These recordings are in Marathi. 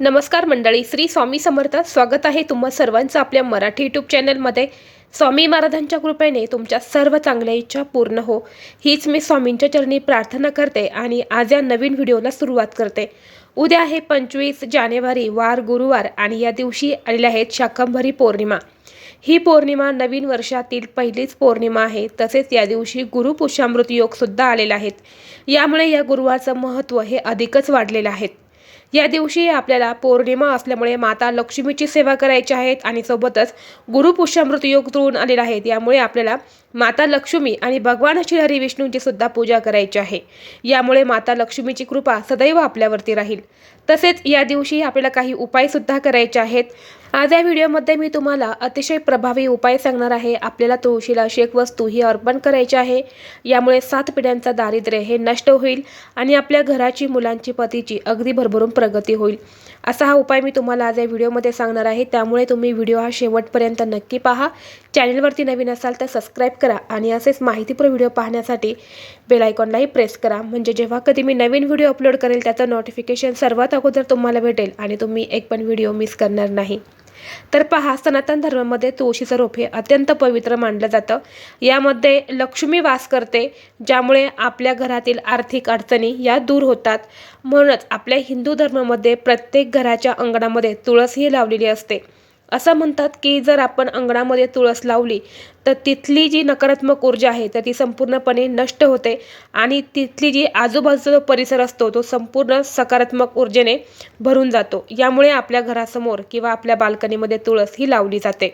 नमस्कार मंडळी श्री स्वामी समर्थ. स्वागत आहे तुम्हा सर्वांचं आपल्या मराठी यूट्यूब चॅनलमध्ये स्वामी महाराजांच्या कृपेने तुमच्या सर्व चांगल्या इच्छा पूर्ण हो. हीच मी स्वामींच्या चरणी प्रार्थना करते आणि आज या नवीन व्हिडिओला सुरुवात करते. उद्या आहे पंचवीस जानेवारी वार गुरुवार आणि या दिवशी आलेल्या आहेत शाकंभरी पौर्णिमा. ही पौर्णिमा नवीन वर्षातील पहिलीच पौर्णिमा आहे. तसेच या दिवशी गुरुपुषामृत योगसुद्धा आलेला आहेत यामुळे या गुरुवारचं महत्त्व हे अधिकच वाढलेलं आहे. या दिवशी आपल्याला पौर्णिमा असल्यामुळे माता लक्ष्मीची सेवा करायची आहेत आणि सोबतच गुरुपुष्यामृत योग जुळून आलेला आहे यामुळे आपल्याला माता लक्ष्मी आणि भगवान श्रीहरी विष्णूंची सुद्धा पूजा करायची आहे. यामुळे माता लक्ष्मीची कृपा सदैव आपल्यावरती राहील. तसेच या दिवशी आपल्याला काही उपायसुद्धा करायचे आहेत. आज या व्हिडिओमध्ये मी तुम्हाला अतिशय प्रभावी उपाय सांगणार आहे. आपल्याला तुळशीला अशी एक वस्तू ही अर्पण करायची आहे. यामुळे सात पिढ्यांचा दारिद्र्य हे नष्ट होईल आणि आपल्या घराची मुलांची पतीची अगदी भरभरून प्रगती होईल. असा हा उपाय मी तुम्हाला आज या व्हिडिओमध्ये सांगणार आहे. त्यामुळे तुम्ही व्हिडिओ हा शेवटपर्यंत नक्की पहा. चॅनलवरती नवीन असाल तर सबस्क्राईब करा आणि असेच माहितीपूर्ण व्हिडिओ पाहण्यासाठी बेल आयकॉनलाही प्रेस करा. म्हणजे जेव्हा कधी मी नवीन व्हिडिओ अपलोड करेल त्याचं नोटिफिकेशन सर्वात अगोदर तुम्हाला भेटेल आणि तुम्ही एक पण व्हिडिओ मिस करणार नाही. तर पहा सनातन धर्मामध्ये तुळशीचं रोप हे अत्यंत पवित्र मानलं जातं. यामध्ये लक्ष्मी वास करते ज्यामुळे आपल्या घरातील आर्थिक अडचणी या दूर होतात. म्हणूनच आपल्या हिंदू धर्मामध्ये प्रत्येक घराच्या अंगणामध्ये तुळस ही लावलेली असते. असं म्हणतात की जर आपण अंगणामध्ये तुळस लावली तर तिथली जी नकारात्मक ऊर्जा आहे तर ती संपूर्णपणे नष्ट होते आणि तिथली जी आजूबाजूचा जो परिसर असतो तो संपूर्ण सकारात्मक ऊर्जेने भरून जातो. यामुळे आपल्या घरासमोर किंवा आपल्या बाल्कनीमध्ये तुळस ही लावली जाते.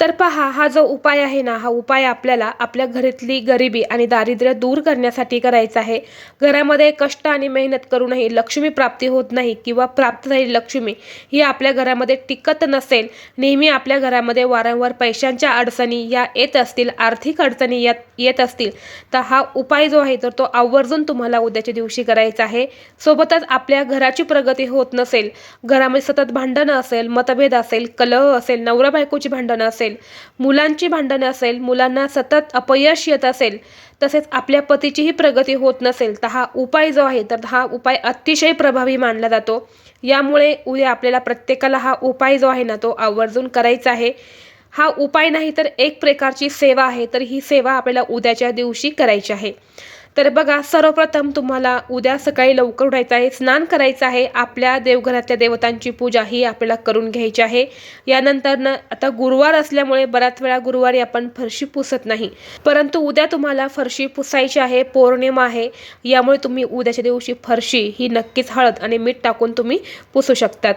तर पहा हा जो उपाय आहे ना हा उपाय आपल्याला आपल्या घरातली गरिबी आणि दारिद्र्य दूर करण्यासाठी करायचा आहे. घरामध्ये कष्ट आणि मेहनत करूनही लक्ष्मी प्राप्ती होत नाही किंवा प्राप्त झालेली लक्ष्मी ही आपल्या घरामध्ये टिकत नसेल नेहमी आपल्या घरामध्ये वारंवार पैशांच्या अडचणी या येत असतील आर्थिक अडचणी या येत असतील तर हा उपाय जो आहे तर तो आवर्जून तुम्हाला उद्याच्या दिवशी करायचा आहे. सोबतच आपल्या घराची प्रगती होत नसेल घरामध्ये सतत भांडणं असेल मतभेद असेल कलह असेल नवरा बायकोची भांडणं असेल मुलांची भांडणं असेल मुलांना सतत अपयश येत असेल तसेच आपल्या पतीचीही प्रगती होत नसेल तर हा उपाय जो आहे तर हा उपाय अतिशय प्रभावी मानला जातो. यामुळे उद्या आपल्याला प्रत्येकाला हा उपाय जो आहे ना तो आवर्जून करायचा आहे. हा उपाय नाही तर एक प्रकारची सेवा आहे तर ही सेवा आपल्याला उद्याच्या दिवशी करायची आहे. तर बघा सर्वप्रथम तुम्हाला उद्या सकाळी लवकर उठायचं आहे स्नान करायचं आहे. आपल्या देवघरातल्या देवतांची पूजा ही आपल्याला करून घ्यायची आहे. यानंतर आता गुरुवार असल्यामुळे बऱ्याच वेळा गुरुवारी आपण फरशी पुसत नाही. परंतु उद्या तुम्हाला फरशी पुसायची आहे पौर्णिमा आहे. यामुळे तुम्ही उद्याच्या दिवशी फरशी ही नक्कीच हळद आणि मीठ टाकून तुम्ही पुसू शकतात.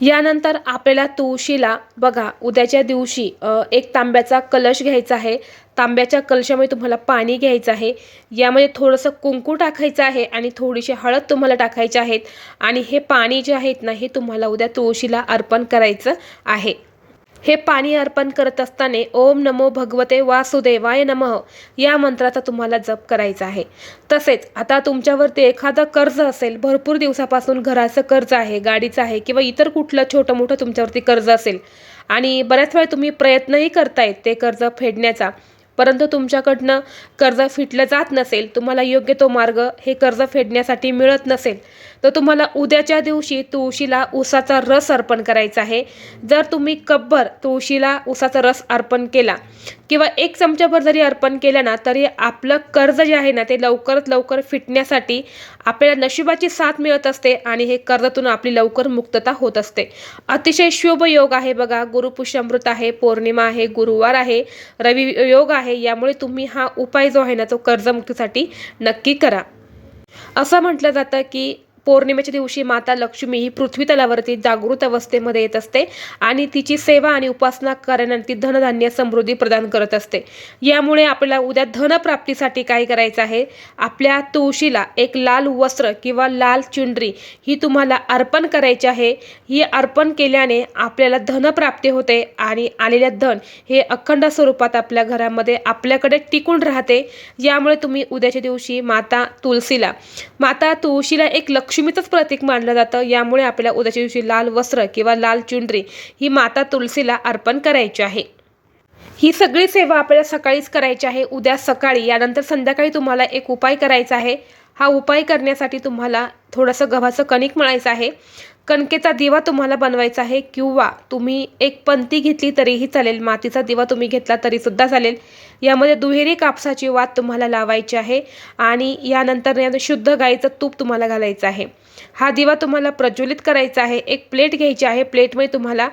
यानंतर आपल्याला तुळशीला बघा उद्याच्या दिवशी एक तांब्याचा कलश घ्यायचा आहे. तांब्याच्या कलशामध्ये तुम्हाला पाणी घ्यायचं आहे. यामध्ये थोडंसं कुंकू टाकायचं आहे आणि थोडीशी हळद तुम्हाला टाकायचे आहेत. आणि हे पाणी जे आहेत ना हे तुम्हाला उद्या तुळशीला अर्पण करायचं आहे. हे पाणी अर्पण करत असताना ओम नमो भगवते वासुदेवाय नमः या मंत्राचा तुम्हाला जप करायचा आहे. तसेच आता तुमच्यावरती एखादं कर्ज असेल भरपूर दिवसापासून घराचं कर्ज आहे गाडीचं आहे किंवा इतर कुठलं छोटं मोठं तुमच्यावरती कर्ज असेल आणि बऱ्याच वेळा तुम्ही प्रयत्नही करतायत ते कर्ज फेडण्याचा परंतु तुमच्याकडनं कर्ज फिटलं जात नसेल तुम्हाला योग्य तो मार्ग हे कर्ज फेडण्यासाठी मिळत नसेल. तर तुम्हाला उद्याच्या दिवशी तुळशीला उसाचा रस अर्पण करायचा आहे. जर तुम्ही कब्बर तुळशीला उसाचा रस अर्पण केला किंवा एक चमच्याभर जरी अर्पण केलं ना तरी आपलं कर्ज जे आहे ना ते लवकरात लवकर फिटण्यासाठी आपल्याला नशिबाची साथ मिळत असते आणि हे कर्जातून आपली लवकर मुक्तता होत असते. अतिशय शुभ योग आहे बघा. गुरुपुष्यामृत आहे पौर्णिमा आहे गुरुवार आहे रवी योग आहे. यामुळे तुम्ही हा उपाय जो आहे ना तो कर्जमुक्तीसाठी नक्की करा. असं म्हटलं जातं की पौर्णिमेच्या दिवशी माता लक्ष्मी ही पृथ्वी तलावरती जागृत अवस्थेमध्ये येत असते आणि तिची सेवा आणि उपासना करण्याने ती धनधान्य समृद्धी प्रदान करत असते. यामुळे आपल्याला उद्या धनप्राप्तीसाठी काय करायचं आहे? आपल्या तुळशीला एक लाल वस्त्र किंवा लाल चुंडरी ही तुम्हाला अर्पण करायची आहे. ही अर्पण केल्याने आपल्याला धनप्राप्ती होते आणि आलेल्या धन हे अखंड स्वरूपात आपल्या घरामध्ये आपल्याकडे टिकून राहते. यामुळे तुम्ही उद्याच्या दिवशी माता तुळशीला माता तुळशीला एक लक्ष लक्ष्मीचंच प्रतीक मानलं जातं. यामुळे आपल्याला उद्याच्या दिवशी लाल वस्त्र किंवा लाल चुंडरी ही माता तुलसीला अर्पण करायची आहे. ही सगळी सेवा आपल्याला सकाळीच करायची आहे. उद्या सकाळी यानंतर संध्याकाळी तुम्हाला एक उपाय करायचा आहे. हा उपाय करण्यासाठी तुम्हाला थोडंसं गव्हाचं कणिक मळायचं आहे. कणकेचा दिवा तुम्हाला बनवायचा आहे किंवा तुम्ही एक पंती घेतली तरीही चालेल मातीचा दिवा तुम्ही घेतला तरीसुद्धा चालेल. यामध्ये दुहेरी कापसाची वात तुम्हाला लावायची आहे आणि यानंतर या शुद्ध गाईचं तूप तुम्हाला घालायचं आहे. हा दिवा तुम्हाला प्रज्वलित करायचा आहे. एक प्लेट घ्यायची आहे. प्लेटमध्ये तुम्हाला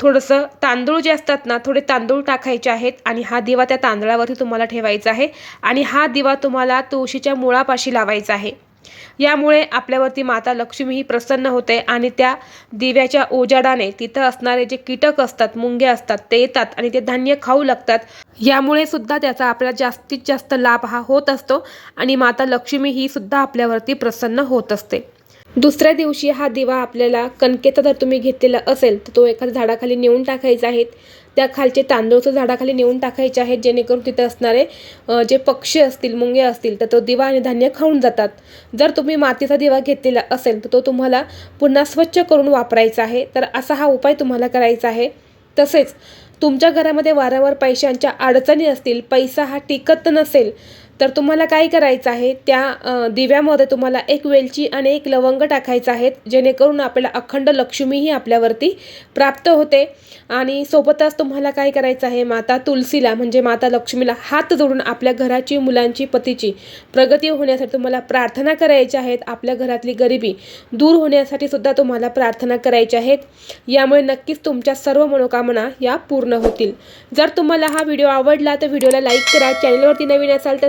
थोडंसं तांदूळ जे असतात ना थोडे तांदूळ टाकायचे आहेत आणि हा दिवा त्या तांदळावरती तुम्हाला ठेवायचा आहे आणि हा दिवा तुम्हाला तुळशीच्या मुळापाशी लावायचा आहे. यामुळे आपल्यावरती माता लक्ष्मीही प्रसन्न होते आणि त्या दिव्याच्या ओजाडाने तिथं असणारे जे कीटक असतात मुंगे असतात ते येतात आणि ते धान्य खाऊ लागतात. यामुळे सुद्धा त्याचा आपल्याला जास्तीत जास्त लाभ हा होत असतो आणि माता लक्ष्मी ही सुद्धा आपल्यावरती प्रसन्न होत असते. दुसऱ्या दिवशी हा दिवा आपल्याला कणकेचा जर तुम्ही घेतलेला असेल तर तो एखाद्या झाडाखाली नेऊन टाकायचा आहे. त्या खालचे तांदूळचं झाडाखाली नेऊन टाकायचे आहेत जेणेकरून तिथे असणारे जे पक्षी असतील मुंगे असतील तर तो दिवा आणि धान्य खाऊन जातात. जर तुम्ही मातीचा दिवा घेतलेला असेल तर तो तुम्हाला पुन्हा स्वच्छ करून वापरायचा आहे. तर असा हा उपाय तुम्हाला करायचा आहे. तसेच तुमच्या घरामध्ये वारंवार पैशांच्या अडचणी असतील पैसा हा टिकत नसेल तर तुम्हाला काय करायचं आहे? त्या दिव्यामध्ये तुम्हाला एक वेलची आणि एक लवंग टाकायचं आहेत जेणेकरून आपल्याला अखंड लक्ष्मीही आपल्यावरती प्राप्त होते. आणि सोबतच तुम्हाला काय करायचं आहे? माता तुलसीला म्हणजे माता लक्ष्मीला हात जोडून आपल्या घराची मुलांची पतीची प्रगती होण्यासाठी तुम्हाला प्रार्थना करायच्या आहेत. आपल्या घरातली गरिबी दूर होण्यासाठी सुद्धा तुम्हाला प्रार्थना करायच्या आहेत. यामुळे नक्कीच तुमच्या सर्व मनोकामना या पूर्ण होतील. जर तुम्हाला हा व्हिडिओ आवडला तर व्हिडिओला लाईक करा. चॅनलवरती नवीन असाल तर